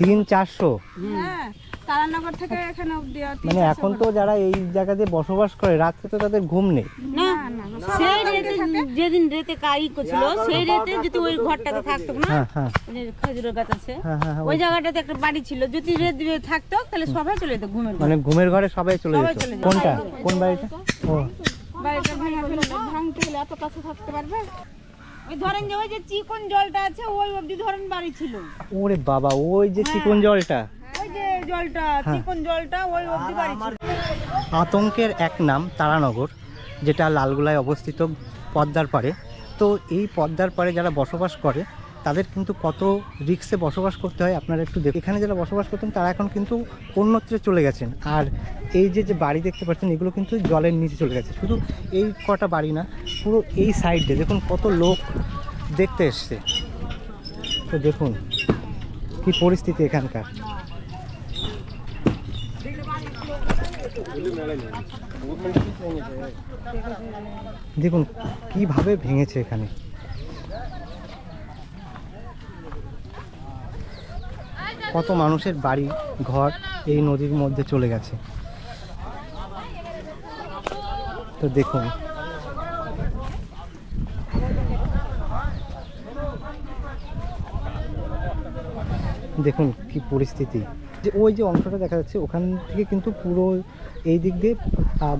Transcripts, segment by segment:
তিন চারশো? হ্যাঁ তারানগর থেকে এখানে মানে এখন তো যারা এই জায়গাতে বসবাস করে রাত্রে তো তাদের ঘুম নেই। না না না, সেই রেতে যেদিন রেতে কাই করছিল সেই রেতে যদি ওই ঘরটাতে থাকতো না হ্যাঁ হ্যাঁ। ওই খেজুরের গাছ আছে হ্যাঁ হ্যাঁ হ্যাঁ, ওই জায়গাটাতে একটা বাড়ি ছিল। যদি রেত দিয়ে থাকতো তাহলে সবাই চলে যেত ঘুমের ঘরে। মানে ঘুমের ঘরে সবাই চলে যেত। কোনটা? কোন বাড়িটা? ও বাড়িটা ভেঙে ভাঙতে হলে এত কাছে থাকতে পারবে? ওই ধরেন যে ওই যে চিকন জলটা আছে ওই অবধি ধরেন বাড়ি ছিল। ওরে বাবা ওই যে চিকন জলটা। ওই যে জলটা হ্যাঁ। চিকন জলটা ওই অবধি বাড়ি ছিল। আতঙ্কের এক নাম তারানগর যেটা লালগুলায় অবস্থিত পদ্মার পাড়ে। তো এই পদ্মার পাড়ে যারা বসবাস করে তাদের কিন্তু কত রিক্সে বসবাস করতে হয় আপনারা একটু দেখুন। এখানে যারা বসবাস করতেন, তারা এখন কিন্তু অন্যত্রে চলে গেছেন। আর এই যে যে বাড়ি দেখতে পাচ্ছেন, এগুলো কিন্তু জলের নিচে চলে গেছে। শুধু এই কটা বাড়ি না, পুরো এই সাইডে দেখুন কত লোক দেখতে এসছে। তো দেখুন কি পরিস্থিতি এখানকার। দেখুন, কীভাবে ভেঙেছে এখানে। কত মানুষের বাড়ি, ঘর এই নদীর মধ্যে চলে গেছে। তো দেখুন। দেখুন কি পরিস্থিতি। যে ওই যে অংশটা দেখা যাচ্ছে, ওখান থেকে কিন্তু পুরো এই দিক দিয়ে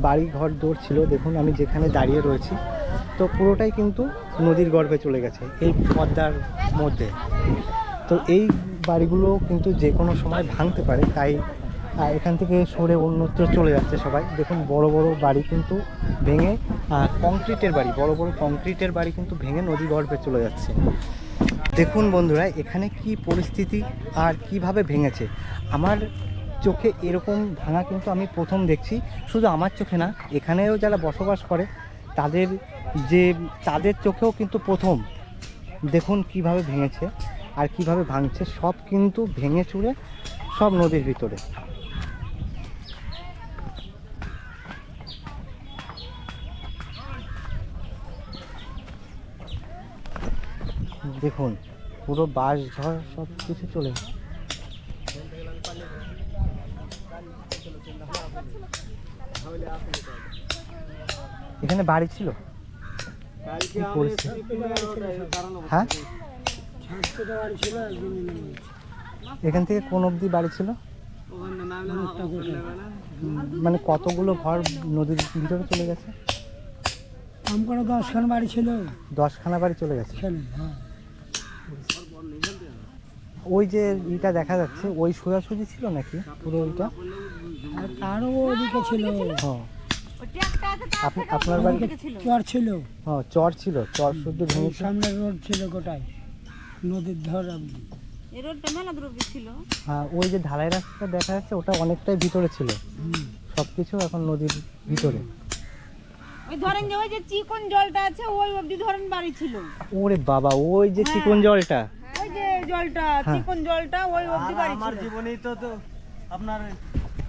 বাড়ি, ঘর দৌড় ছিল। দেখুন, আমি যেখানে দাঁড়িয়ে রয়েছি, তো পুরোটাই কিন্তু নদীর গর্ভে চলে গেছে, এই পদ্মার মধ্যে। তো এই বাড়িগুলো কিন্তু যে কোনো সময় ভাঙতে পারে, তাই এখান থেকে সরে অন্যত্র চলে যাচ্ছে সবাই। দেখুন, বড় বড় বাড়ি কিন্তু ভেঙে কংক্রিটের বাড়ি, বড় বড় কংক্রিটের বাড়ি কিন্তু ভেঙে নদী গর্ভে চলে যাচ্ছে। দেখুন বন্ধুরা, এখানে কি পরিস্থিতি আর কীভাবে ভেঙেছে? আমার চোখে এরকম ভাঙা কিন্তু আমি প্রথম দেখছি। শুধু আমার চোখে না, এখানেও যারা বসবাস করে, তাদের যে, তাদের চোখেও কিন্তু প্রথম। দেখুন কীভাবে ভেঙেছে। আর কীভাবে ভাঙছে সব কিন্তু ভেঙে চুরে সব নদীর ভিতরে। দেখুন পুরো বাস ঝড় সব কিছু চলে। এখানে বাড়ি ছিল? হ্যাঁ? এখান থেকে কোন অবধি বাড়ি ছিল? মানে কতগুলো ঘর নদীর ভিতরে চলে গেছে? আমকড়া দশখান বাড়ি ছিল। দশখানা বাড়ি চলে গেছে? হ্যাঁ। ওই যে ইটা দেখা যাচ্ছে ওই সোজাসুজি ছিল নাকি পুরো ওইটা আর তারও ওদিকে ছিল। হ্যাঁ আপনার ওই বাড়ি দিকে ছিল চর ছিল। হ্যাঁ চর ছিল চর শুদ্ধ সামনে রোড ছিল গোটাই নদীর ধর অব্দি। এই রোডটা মেলা দূর ছিল হ্যাঁ ওই যে ঢালাই রাস্তাটা দেখা যাচ্ছে ওটা অনেকটাই ভিতরে ছিল। সব কিছু এখন নদীর ভিতরে ওই ধরেন যে ওই যে চিকন জলটা আছে ওই অবধি ধরেন বাড়ি ছিল ওরে বাবা ওই যে হ্যাঁ। চিকন জলটা ওই যে জলটা হ্যাঁ। চিকন জলটা ওই অবধি বাড়ি আমার জীবনেই তো তো আপনার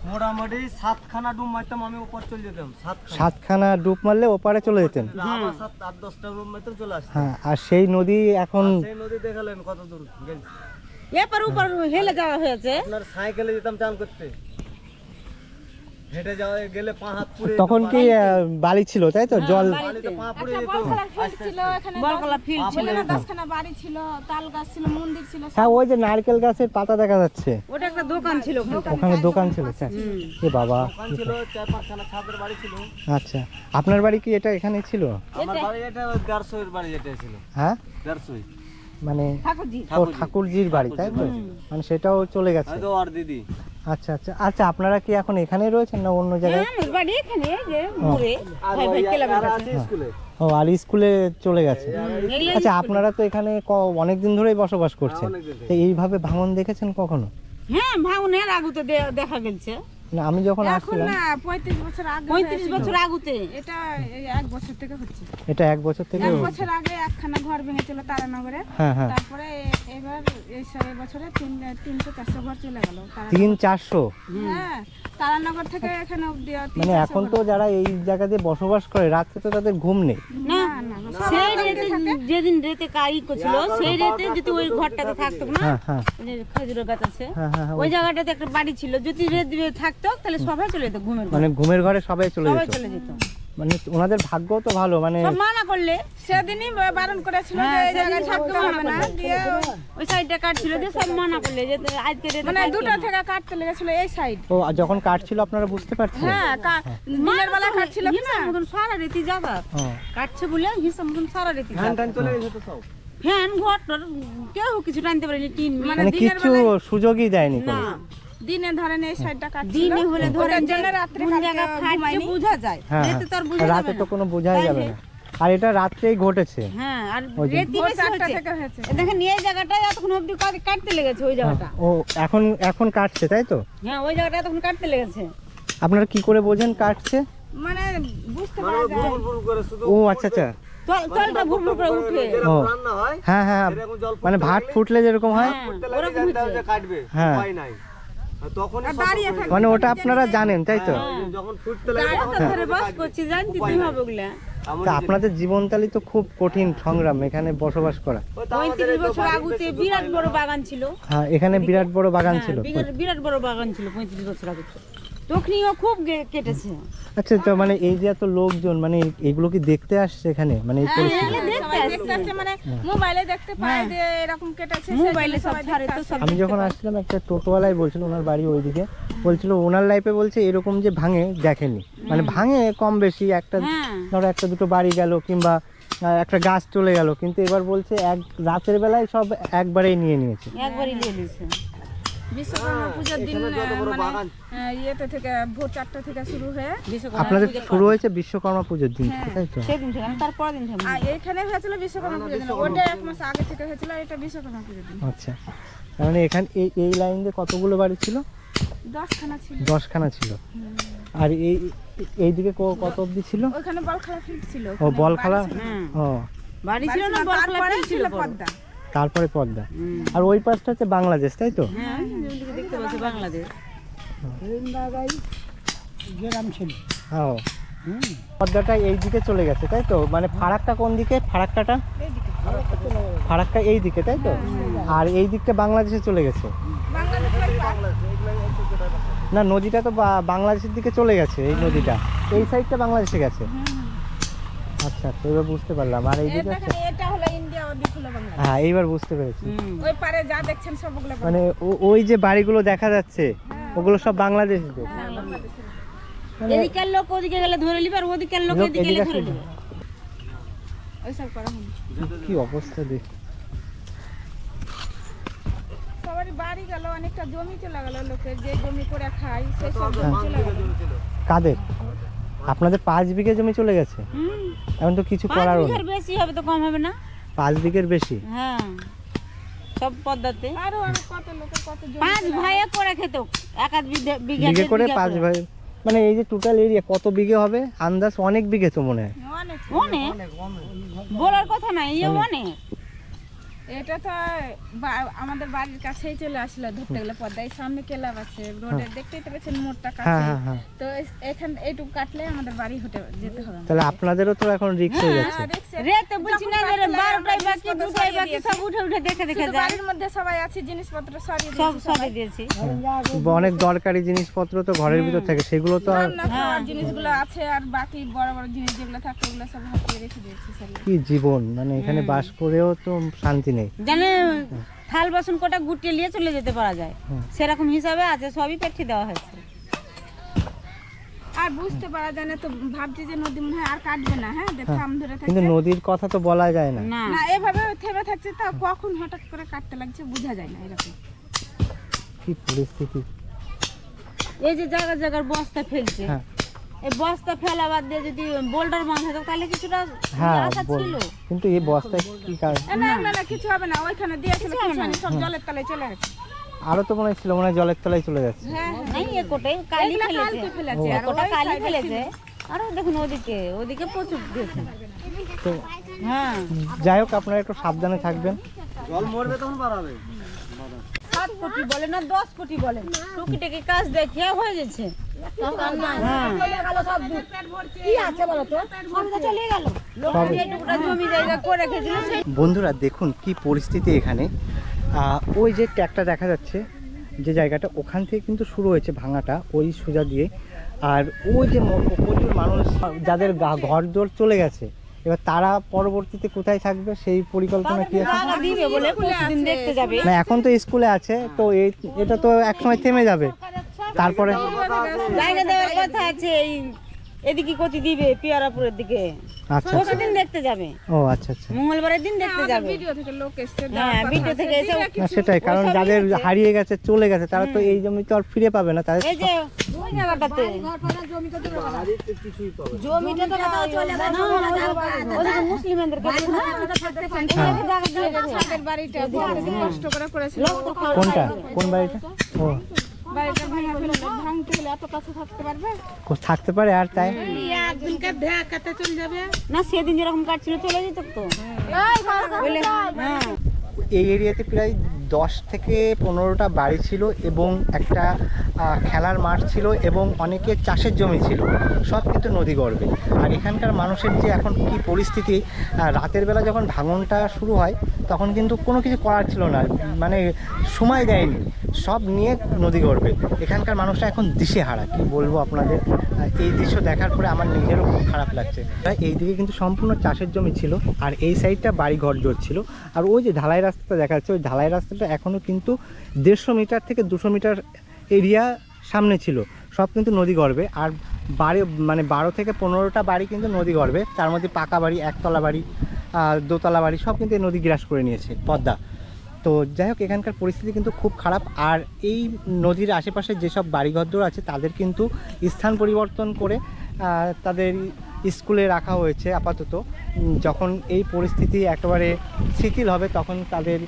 মোটামুটি সাতখানা ডুব মারতাম আমি উপর চলে যেতাম সাতখানা। সাতখানা ডুব মারলে ওপারে চলে যেতেন? সাত আট দশটা রুম মারতাম চলে আসতাম। হ্যাঁ আর সেই নদী এখন সেই নদী দেখালেন কত দূর এপার উপর হেলে যাওয়া হয়েছে। আপনার সাইকেলে যেতাম চান করতে। হেঁটে যাওয়া গেলে পা হাত পুড়ে তখন কি বালি ছিল তাই তো? জল মন্দির ছিল হ্যাঁ ওই যে নারকেল গাছের পাতা দেখা যাচ্ছে। ওটা একটা দোকান ছিল ওখানে দোকান ছিল এ বাবা দোকান ছিল ছিল। আচ্ছা আপনার বাড়ি কি এটা এখানে ছিল? আমার বাড়ি এটা ওই বাড়ি যেটা ছিল। হ্যাঁ? মানে ঠাকুরজির বাড়ি তাই তো? মানে সেটাও চলে গেছে। দিদি। আচ্ছা আচ্ছা। আচ্ছা আপনারা কি এখন এখানে রয়েছেন না অন্য জায়গায়? হ্যাঁ, বাড়ি এখানে যে মোড়ে। আর ভাই ভাই ওই ক্লাবের আর কাছে। আছে স্কুলে। ও আর স্কুলে চলে গেছে। আচ্ছা আপনারা তো এখানে অনেক দিন ধরেই বসবাস করছেন। তো এইভাবে ভাঙন দেখেছেন কখনো? হ্যাঁ ভাঙনের আগুতে দে- দেখা গেছে। না আমি যখন এখন না পঁয়ত্রিশ বছর আগে পঁয়ত্রিশ হয়েছিল। বছর আগুতে? এটা এক বছর থেকে হচ্ছে। এটা এক বছর থেকে এক বছর আগে একখানা ঘর ভেঙেছিল তারানগরে। হ্যাঁ হ্যাঁ। তারপরে এবার এই স- এই বছরে তিন তিনশো চারশো ঘর চলে গেল। তিন চারশো? হ্যাঁ তারানগর থেকে এখানে অব্দি তিন মানে এখন তো যারা এই জায়গাতে বসবাস করে রাত্রে তো তাদের ঘুম নেই। না না সেই রেতে যেদিন রেতে কাই করছিল সেই রেতে যদি ওই ঘরটাতে থাকতো না হ্যাঁ হ্যাঁ। ওই যে খেজুরের গাছ আছে হ্যাঁ ওই জায়গাটাতে একটা বাড়ি ছিল। যদি রেত দিয়ে থাকতো তাহলে সবাই চলে যেত ঘুমের মানে ঘুমের ঘরে সবাই চলে সবাই চলে যেত। মানে ওনাদের ভাগ্য তো ভালো মানে মানা করলে। সেদিনই বারণ করেছিল যে হ্যাঁ, এই জায়গায় সেদিন থাকতে না দিয়ে ওই সাইডটা কাটছিল যে সব মানা করলে যে আজকে মানে দুটো থেকে কাটতে লেগেছিল এই সাইড। ও যখন কাটছিল আপনারা বুঝতে পারছেন হ্যাঁ কা- দিনের বেলা কাটছিল কি না মতন সারা রেতি যাবা। কাটছে বলে হিসাব মতন সারা রেতি ফ্যান ট্যান চলে গেছে তো সব। ফ্যান ঘর কেউ কিছু টানতে পারেনি টিন মানে মানে কিচ্ছু সুযোগই দেয়নি না। দিনে ধরেন এই সাইডটা কাটছিল। দিনে হলে ধরে ওটার জন্য রাত্রে কোন জায়গা ফাটছে বোঝা যায়। হ্যাঁ। রেতে তো আর বোঝা হ্যাঁ। যাবে রাতে তো কোনো বোঝাই যাবে না। আর এটা রাত্রেই ঘটেছে। হ্যাঁ আর রেতি বেশি হয়েছে। দেখেন এই জায়গাটায় এতক্ষণ অবধি কাটতে লেগেছে ওই জায়গাটা। ও এখন এখন কাটছে তাই তো? হ্যাঁ ওই জায়গাটা এতক্ষণ কাটতে লেগেছে। আপনারা কি করে বোঝেন কাটছে? মানে বুঝতে মানে পারা ও যায়। ভুল ভুল করে শুধু ও আচ্ছা আচ্ছা। তলটা করে উঠে। রান্না হয় হ্যাঁ হ্যাঁ মানে ভাত ফুটলে যেরকম হয়? হ্যাঁ, ওরকম কাটবে হ্যাঁ। উপায় নাই। দাঁড়িয়ে হয়ে মানে ওটা আপনারা জানেন তাই তো? হ্যাঁ, ওই যে যখন ফুটতে লাগে তো ধরে বাস করছি জানতে উপায় হবে ওগুলা তা আপনাদের জীবনতালি তো খুব কঠিন সংগ্রাম এখানে বসবাস করা। পঁয়ত্রিশ বছর আগুতে বিরাট বড় বাগান ছিল। হ্যাঁ এখানে বিরাট বড় বাগান হ্যাঁ, ছিল। বিরাট- বিরাট বড় বাগান ছিল পঁয়ত্রিশ বছর আগে তখনইও খুব কেটেছে। আচ্ছা তো মানে এই যে এত লোকজন মানে এগুলো কি দেখতে আসছে এখানে? মানে এই আসছে। মানে মোবাইলে দেখতে পায় যে এরকম কেটেছে হ্যাঁ। মোবাইলে সব ছাড়ে তো সব আমি যখন আসছিলাম একটা টোটোওয়ালাই বলছিল ওনার বাড়ি ওইদিকে বলছিল ওনার লাইফে বলছে এরকম যে ভাঙে দেখেনি। মানে ভাঙে কম বেশি একটা হ্যাঁ। ধরো একটা দুটো বাড়ি গেল কিংবা একটা গাছ চলে গেল কিন্তু এবার বলছে এক রাতের বেলায় সব একবারেই নিয়ে নিয়েছে। একবারই নিয়ে নিয়েছে। বিশ্বকর্মা পুজোর দিন মানে ইয়েতে থেকে ভোর চারটা থেকে শুরু হয়ে আপনাদের শুরু হয়েছে বিশ্বকর্মা পুজোর দিন তাই তো? সেদিন থেকে আমি তারপরের দিন থেকে। হয়েছিল বিশ্বকর্মা পুজোর দিন। ওটা এক মাস আগে থেকে হয়েছিল এটা বিশ্বকর্মা পুজোর দিন। আচ্ছা। মানে এখানে এই এই লাইন দিয়ে কতগুলো বাড়ি ছিল? দশখানা ছিল। দশখানা ছিল। আর এই এইদিকে কত অবধি ছিল? ওখানে বল খেলা ফিল্ড ছিল ও বল খেলা হ্যাঁ ও। বাড়ি ছিল না বল খেলা ছিল পদ্মা। তারপরে পদ্মা। আর ওই পাশটা হচ্ছে বাংলাদেশ তাই তো? হ্যাঁ দেখতে পাচ্ছি বাংলাদেশ। হ্যাঁ পদ্মাটা এই দিকে চলে গেছে তাই তো? মানে ফারাক্কা কোন দিকে? ফারাক্কাটা? ফারাক্কা এই দিকে তাই তো? আর এই দিকটা বাংলাদেশে চলে গেছে। না নদীটা তো বা- বাংলাদেশের দিকে চলে গেছে এই নদীটা। এই সাইডটা বাংলাদেশে গেছে। আচ্ছা আচ্ছা এবার বুঝতে পারলাম। আর এই এই দিকে হ্যাঁ এইবার বুঝতে পেরেছি। ওই পারে যা দেখছেন। মানে ওই যে বাড়িগুলো দেখা যাচ্ছে ওগুলো সব বাংলাদেশ মানে এদিকের লোক ওদিকে গেলে ধরে নিবে আর ওদিকের লোক এদিকে গেলে ধরে কি অবস্থা দেখ। সবারই বাড়ি গেল অনেকটা জমি চলে গেল লোকের যে জমি করে খায় সেই সব জমি চলে গেল। কাদের? আপনাদের পাঁচ বিঘে জমি চলে গেছে? হুম। এখন তো কিছু করারও নেই। বেশি হবে তো কম হবে না? পাঁচ দিকের বেশি? হ্যাঁ সব পদ্মাতে আরও আরও কত লোকের কত জমি পাঁচ ভাইয়ে করে খেত এক আধ বিঘা করে পাঁচ ভাই মানে এই যে টোটাল এরিয়া কত বিঘে হবে? আন্দাজ অনেক বিঘে তো মনে হয়। অনেক অনেক। বলার কথা নাই ইয়ে অনেক। এটা তো আমাদের বাড়ির কাছেই চলে আসলো ধরতে গেলে পদ্মা এই সামনে কেলাব আছে রোডে দেখতেই তো পাচ্ছেন মোড়টা হ্যাঁ কাছে। হ্যাঁ হ্যাঁ। তো এখান এইটুকু কাটলে আমাদের বাড়ি হতে যেতে হবে। তাহলে আপনাদেরও তো এখন রিক্স হয়ে যাচ্ছে। হ্যাঁ, রে তো বলছি না যে রে যখন বারোটাই আমরা বাকি জিনিসপত্র দুটাই বাকি সব উঠে উঠে দেখে দেখে যায়। বাড়ির মধ্যে সবাই আছে জিনিসপত্র সরিয়ে সব দিয়েছি সরে দিয়েছি। অনেক দরকারি জিনিসপত্র তো ঘরের ভিতর থাকে সেগুলো তো আর জিনিসগুলো আছে আর বাকি বড় বড় জিনিস যেগুলো থাকে ওগুলো সব হাতিয়ে রেখে দিয়েছি কি জীবন মানে এখানে বাস করেও তো শান্তি নেই। জানে থাল বাসন কটা গুটিয়ে নিয়ে চলে যেতে পারা যায়। সেরকম হিসাবে আছে সবই পেটি দেওয়া হয়েছে। আর বুঝতে পারা যায় না তো ভাবছি যে নদী মনে হয় আর কাটবে না হ্যাঁ? যে থাম ধরে কিন্তু নদীর কথা তো বলা যায় না। না। না এভাবে থেমে থাকছে তা কখন হঠাৎ করে কাটতে লাগছে বোঝা যায় না এরকম। কি পরিস্থিতি। এই যে জায়গা জায়গার বস্তা ফেলছে। হ্যাঁ। এই বস্তা ফেলা বাদ দিয়ে যদি বোল্ডার বাঁধা তাহলে কিছুটা হ্যাঁ আশা ছিল। কিন্তু এই বস্তায় কি কাজ? না না না কিছু হবে না ওইখানে দিয়েছিল কিছু হয়নি, সব জলের তলায় চলে গেছে। আরও তো মনে হচ্ছিল মনে হয় জলের তলায় চলে যাচ্ছে। হ্যাঁ নাই এ কালি ফেলেছে। আর কোটা কালি ফেলেছে। আরও দেখুন ওদিকে ওদিকে প্রচুর দিয়েছে। তো হ্যাঁ। যাই হোক আপনারা একটু সাবধানে থাকবেন। জল মরবে তখন বাড়াবে সাত কোটি বলে না দশ কোটি বলে। টুকি টাকি কাজ দেখে হয়ে যাচ্ছে হ্যাঁ। সবই তো চলে গেল। সব যেটুকুটা জমি জায়গা করে রেখেছিল সেই বন্ধুরা দেখুন কি পরিস্থিতি এখানে। ওই যে ট্যাগটা দেখা যাচ্ছে যে জায়গাটা ওখান থেকে কিন্তু শুরু হয়েছে ভাঙাটা ওই সোজা দিয়ে। আর ওই যে প্রচুর মানুষ যাদের গা- ঘর দোর চলে গেছে এবার তারা পরবর্তীতে কোথায় থাকবে সেই পরিকল্পনা কি আছে? টাকা দিবে বলে প্রতিদিন দেখতে যাবে। না এখন তো স্কুলে আছে তো এই এটা তো একসময় থেমে যাবে। তারপরে? জায়গা দেওয়ার কথা আছে এই এদিকে কতি দিবে পিয়ারাপুরের দিকে। আচ্ছা আচ্ছা। দেখতে যাবে। ও আচ্ছা আচ্ছা। মঙ্গলবারের দিন দেখতে যাবে। ভিডিও থেকে লোক এসছে হ্যাঁ ভিডিও থেকে এসে সেটাই কারণ যাদের হারিয়ে গেছে চলে গেছে তারা তো এই জমি তো আর ফিরে পাবে না তাদের এই যে ওই জায়গাটাতে জমিটা তো চলে ওদিকে মুসলিমদের কাছে না। হ্যাঁ বাড়িটা কষ্ট করে করেছিল। কোনটা? কোন বাড়িটা? ও। বাড়িটা ভাঙা ফেলে ভাঙতে হলে এত কাছে থাকতে পারবে? থাকতে পারে আর তাই? না সেদিন যেরকম কাটছিল চলে যেত তো। হ্যাঁ। এই এরিয়াতে প্রায় দশ থেকে পনেরোটা বাড়ি ছিল এবং একটা খেলার মাঠ ছিল এবং অনেকের চাষের জমি ছিল। সব কিন্তু নদী গর্বে আর এখানকার মানুষের যে এখন কি পরিস্থিতি রাতের বেলা যখন ভাঙনটা শুরু হয় তখন কিন্তু কোনো কিছু করার ছিল না মানে সময় দেয়নি। সব নিয়ে নদী গর্বে এখানকার মানুষরা এখন দিশেহারা, কি বলব আপনাদের? এই দৃশ্য দেখার পরে আমার নিজেরও খুব খারাপ লাগছে। এই দিকে কিন্তু সম্পূর্ণ চাষের জমি ছিল, আর এই সাইডটা বাড়ি ঘর জোর ছিল আর ওই যে ঢালাই রাস্তাটা দেখা যাচ্ছে ওই ঢালাই রাস্তাটা এখনও কিন্তু দেড়শো মিটার থেকে দুশো মিটার এরিয়া সামনে ছিল। সব কিন্তু নদী গর্বে আর বাড়ি মানে বারো থেকে পনেরোটা বাড়ি কিন্তু নদী গর্বে তার মধ্যে পাকা বাড়ি, একতলা বাড়ি দোতলা বাড়ি সব কিন্তু এই নদী গ্রাস করে নিয়েছে, পদ্মা। তো যাই হোক, এখানকার পরিস্থিতি কিন্তু খুব খারাপ। আর এই নদীর আশেপাশে যেসব বাড়িঘরদোর আছে, তাদের কিন্তু স্থান পরিবর্তন করে তাদের স্কুলে রাখা হয়েছে আপাতত। যখন এই পরিস্থিতি একেবারে শিথিল হবে, তখন তাদের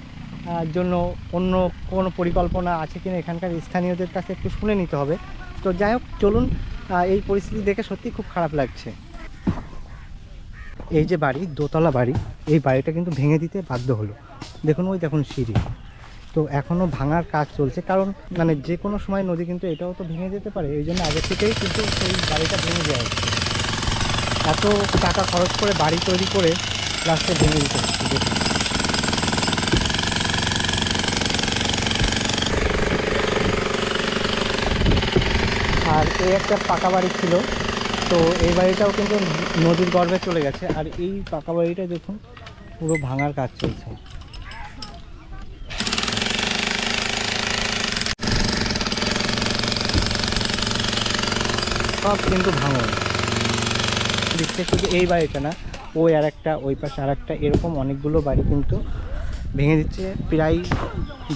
জন্য অন্য কোনো পরিকল্পনা আছে কিনা এখানকার স্থানীয়দের কাছে একটু শুনে নিতে হবে। তো যাই হোক, চলুন এই পরিস্থিতি দেখে সত্যি খুব খারাপ লাগছে। এই যে বাড়ি, দোতলা বাড়ি, এই বাড়িটা কিন্তু ভেঙে দিতে বাধ্য হলো। দেখুন ওই দেখুন সিঁড়ি। তো এখনও ভাঙার কাজ চলছে, কারণ মানে যে কোনো সময় নদী কিন্তু এটাও তো ভেঙে যেতে পারে। এই জন্য আগে থেকেই কিন্তু সেই বাড়িটা ভেঙে হচ্ছে। এত টাকা খরচ করে বাড়ি তৈরি করে লাস্টে ভেঙে দিতে হচ্ছে। আর এই একটা পাকা বাড়ি ছিল। তো এই বাড়িটাও কিন্তু নদীর গর্ভে চলে গেছে। আর এই পাকা বাড়িটা দেখুন, পুরো ভাঙার কাজ চলছে। সব কিন্তু ভাঙন। দেখতে শুধু এই বাড়িটা না, ওই আর একটা, ওই পাশে আর একটা, এরকম অনেকগুলো বাড়ি কিন্তু ভেঙে দিচ্ছে। প্রায়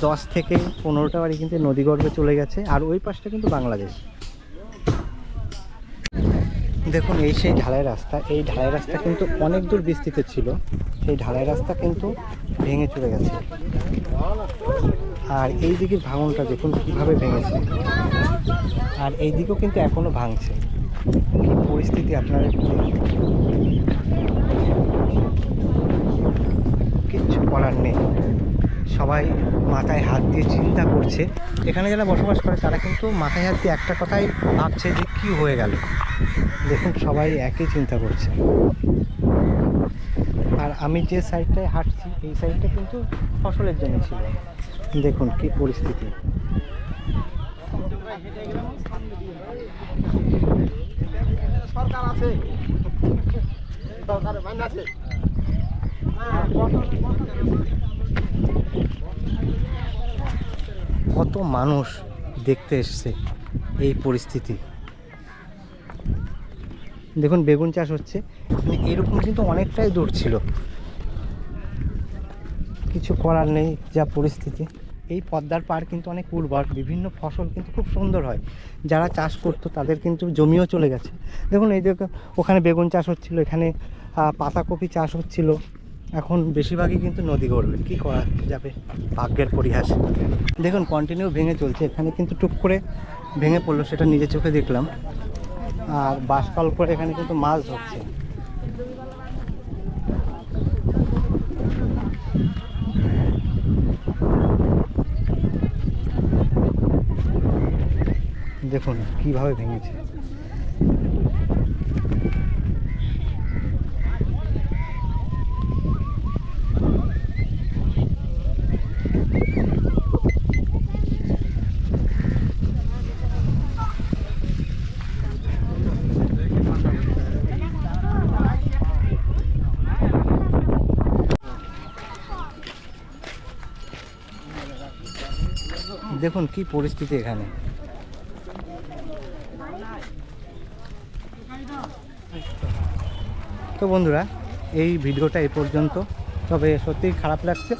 দশ থেকে পনেরোটা বাড়ি কিন্তু নদীগর্ভে চলে গেছে। আর ওই পাশটা কিন্তু বাংলাদেশ। দেখুন, এই সেই ঢালাই রাস্তা, এই ঢালাই রাস্তা কিন্তু অনেক দূর বিস্তৃত ছিল। সেই ঢালাই রাস্তা কিন্তু ভেঙে চলে গেছে। আর এই দিকের ভাঙনটা দেখুন, কীভাবে ভেঙেছে। আর এই দিকেও কিন্তু এখনও ভাঙছে। পরিস্থিতি আপনারা। কিচ্ছু করার নেই। সবাই মাথায় হাত দিয়ে চিন্তা করছে। এখানে যারা বসবাস করে, তারা কিন্তু মাথায় হাত দিয়ে একটা কথাই ভাবছে যে কি হয়ে গেল। দেখুন, সবাই একই চিন্তা করছে। আর আমি যে সাইডটায় হাঁটছি, এই সাইডটা কিন্তু ফসলের জন্য ছিল। দেখুন কি পরিস্থিতি। কত মানুষ দেখতে এসছে এই পরিস্থিতি। দেখুন, বেগুন চাষ হচ্ছে। মানে এরকম কিন্তু অনেকটাই দূর ছিল। কিছু করার নেই যা পরিস্থিতি। এই পদ্মার পার কিন্তু অনেক উর্বর, বিভিন্ন ফসল কিন্তু খুব সুন্দর হয়। যারা চাষ করতো তাদের কিন্তু জমিও চলে গেছে। দেখুন, এই দেখুন ওখানে বেগুন চাষ হচ্ছিল, এখানে পাতাকপি চাষ হচ্ছিল। এখন বেশিরভাগই কিন্তু নদী গড়বে। কী করা যাবে? ভাগ্যের পরিহাস। দেখুন কন্টিনিউ ভেঙে চলছে। এখানে কিন্তু টুক করে ভেঙে পড়ল, সেটা নিজে চোখে দেখলাম। আর বাসকাল করে এখানে কিন্তু মাছ ধরছে। দেখুন, কীভাবে ভেঙেছে। দেখুন কি পরিস্থিতি এখানে। তো বন্ধুরা এই ভিডিওটা এ পর্যন্ত। তবে সত্যিই খারাপ লাগছে।